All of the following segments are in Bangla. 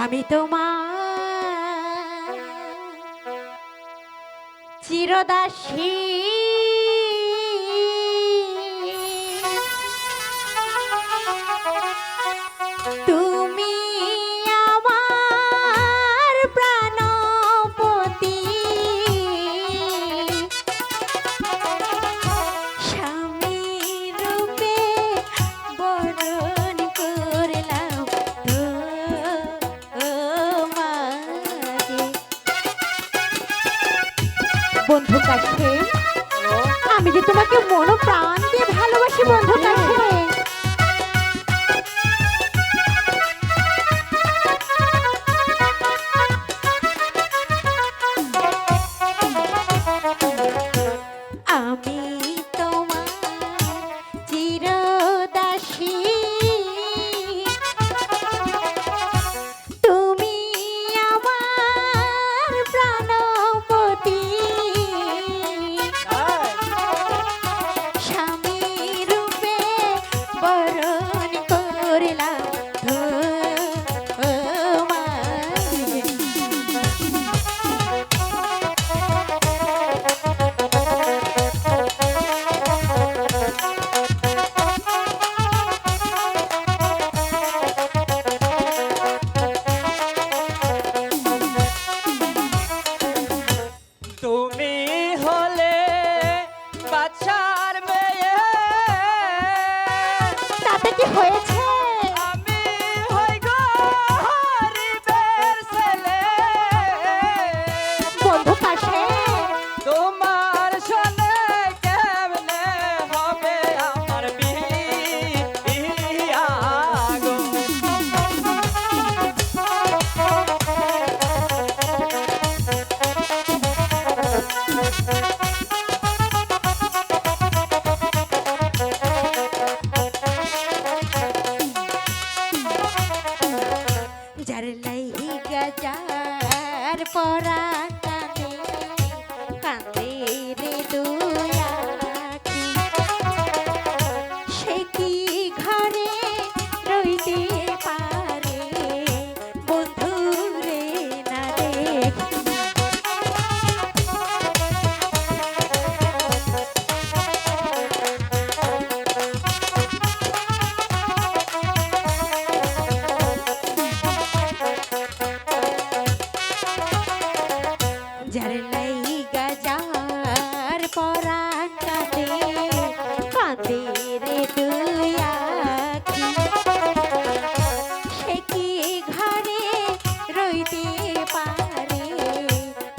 আমি তোমার চিরদাসী বন্ধু কাছে। আমি যে তোমাকে মনো প্রাণ দিয়ে ভালোবাসি বন্ধু কাছে। তাতে কি হয়েছে?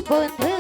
বন্ধু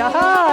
자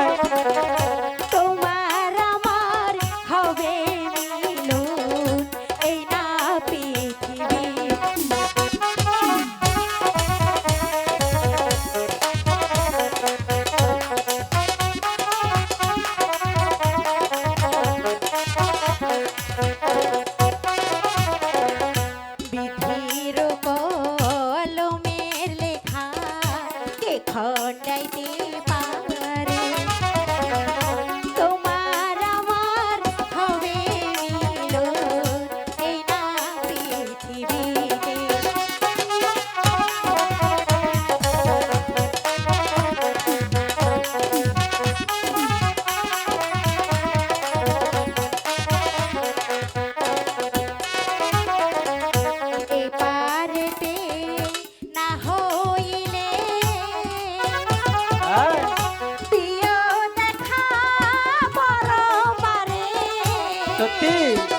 সত্যি